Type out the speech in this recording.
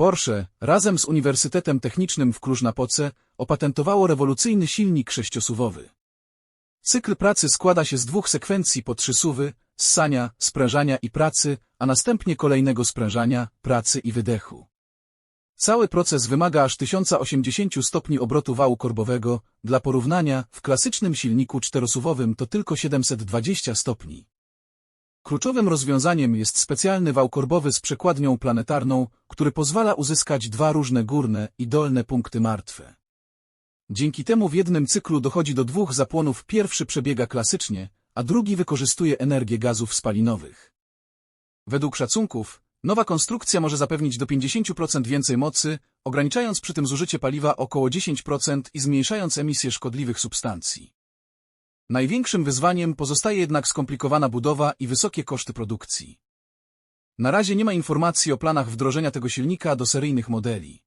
Porsche razem z Uniwersytetem Technicznym w Kluż-Napoce opatentowało rewolucyjny silnik sześciosuwowy. Cykl pracy składa się z dwóch sekwencji po trzy suwy, ssania, sprężania i pracy, a następnie kolejnego sprężania, pracy i wydechu. Cały proces wymaga aż 1080 stopni obrotu wału korbowego, dla porównania w klasycznym silniku czterosuwowym to tylko 720 stopni. Kluczowym rozwiązaniem jest specjalny wał korbowy z przekładnią planetarną, który pozwala uzyskać dwa różne górne i dolne punkty martwe. Dzięki temu w jednym cyklu dochodzi do dwóch zapłonów. Pierwszy przebiega klasycznie, a drugi wykorzystuje energię gazów spalinowych. Według szacunków, nowa konstrukcja może zapewnić do 50% więcej mocy, ograniczając przy tym zużycie paliwa około 10% i zmniejszając emisję szkodliwych substancji. Największym wyzwaniem pozostaje jednak skomplikowana budowa i wysokie koszty produkcji. Na razie nie ma informacji o planach wdrożenia tego silnika do seryjnych modeli.